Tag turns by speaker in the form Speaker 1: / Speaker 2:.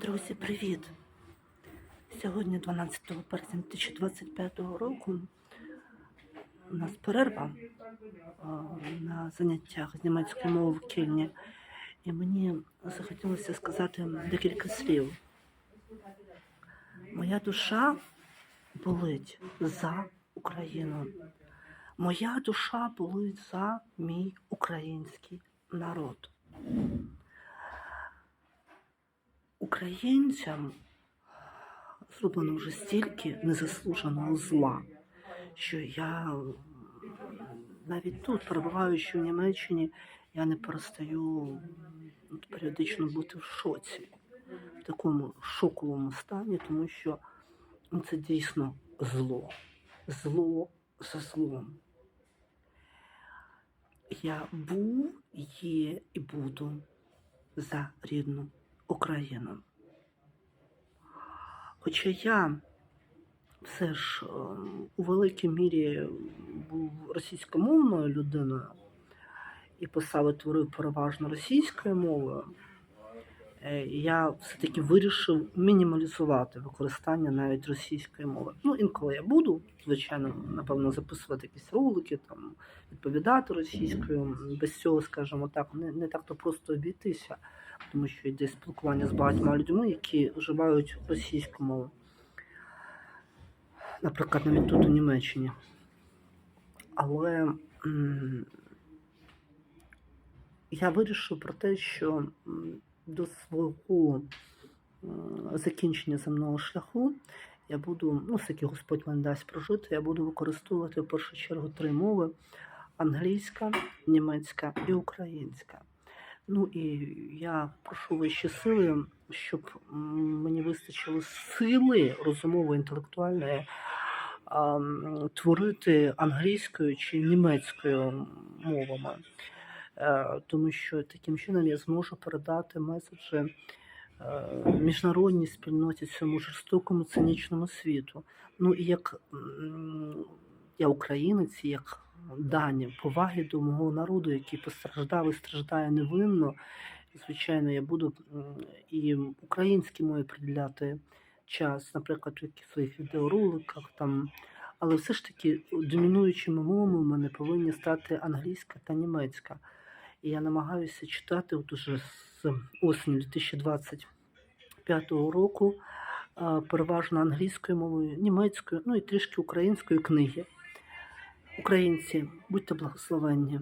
Speaker 1: Друзі, привіт! Сьогодні, 12 березня 2025 року, у нас перерва на заняттях з німецької мови в Кельні. І мені захотілося сказати декілька слів. Моя душа болить за Україну. Моя душа болить за мій український народ. Українцям зроблено вже стільки незаслуженого зла, що я навіть тут, перебуваючи в Німеччині, я не перестаю періодично бути в шоці, в такому шоковому стані, тому що ну, це дійсно зло. Зло за злом. Я був, є і буду за рідну Україну. Хоча я все ж е, у великій мірі був російськомовною людиною і писав і творив переважно російською мовою, я все-таки вирішив мінімалізувати використання навіть російської мови. Ну, інколи я буду, звичайно, напевно, записувати якісь ролики, там, відповідати російською. Без цього, скажімо так, не, не так то просто обійтися, тому що йде спілкування з багатьма людьми, які вживають російську мову. Наприклад, навіть тут у Німеччині. Але я вирішив про те, що до свого закінчення земного шляху я буду, ну, скільки Господь мені дасть прожити, я буду використовувати в першу чергу три мови: англійська, німецька і українська. Ну і я прошу вищі сили, щоб мені вистачило сили розумової, інтелектуальної творити англійською чи німецькою мовами. Е, Тому що таким чином я зможу передати меседжі е, міжнародній спільноті цьому жорстокому цинічному світу. Ну і як я українець, як дані поваги до мого народу, який постраждав і страждає невинно. Звичайно, я буду і українській мові приділяти час, наприклад, в своїх відеороликах там. Але все ж таки домінуючими мовами в мене повинні стати англійська та німецька. І я намагаюся читати от уже з осені 2025 року переважно англійською мовою, німецькою, ну і трішки українською книги. Українці, будьте благословенні.